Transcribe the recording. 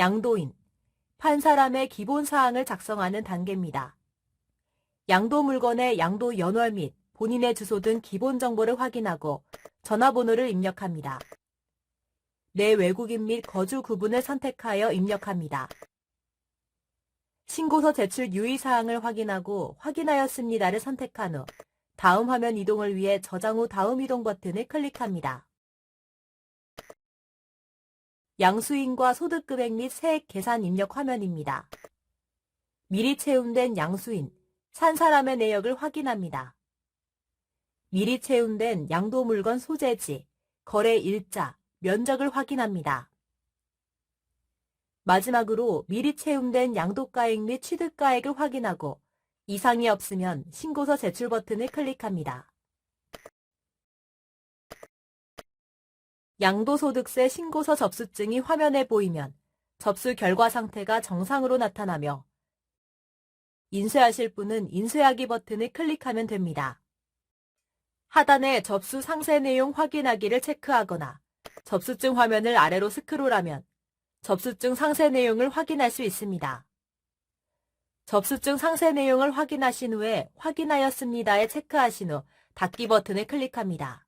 양도인, 판사람의 기본 사항을 작성하는 단계입니다. 양도 물건의 양도 연월 및 본인의 주소 등 기본 정보를 확인하고 전화번호를 입력합니다. 내 외국인 및 거주 구분을 선택하여 입력합니다. 신고서 제출 유의사항을 확인하고 확인하였습니다를 선택한 후 다음 화면 이동을 위해 저장 후 다음 이동 버튼을 클릭합니다. 양수인과 소득금액 및 세액 계산 입력 화면입니다. 미리 채운된 양수인, 산 사람의 내역을 확인합니다. 미리 채운된 양도 물건 소재지, 거래 일자, 면적을 확인합니다. 마지막으로 미리 채움된 양도가액 및 취득가액을 확인하고 이상이 없으면 신고서 제출 버튼을 클릭합니다. 양도소득세 신고서 접수증이 화면에 보이면 접수 결과 상태가 정상으로 나타나며 인쇄하실 분은 인쇄하기 버튼을 클릭하면 됩니다. 하단에 접수 상세 내용 확인하기를 체크하거나 접수증 화면을 아래로 스크롤하면 접수증 상세 내용을 확인할 수 있습니다. 접수증 상세 내용을 확인하신 후에 확인하였습니다에 체크하신 후 닫기 버튼을 클릭합니다.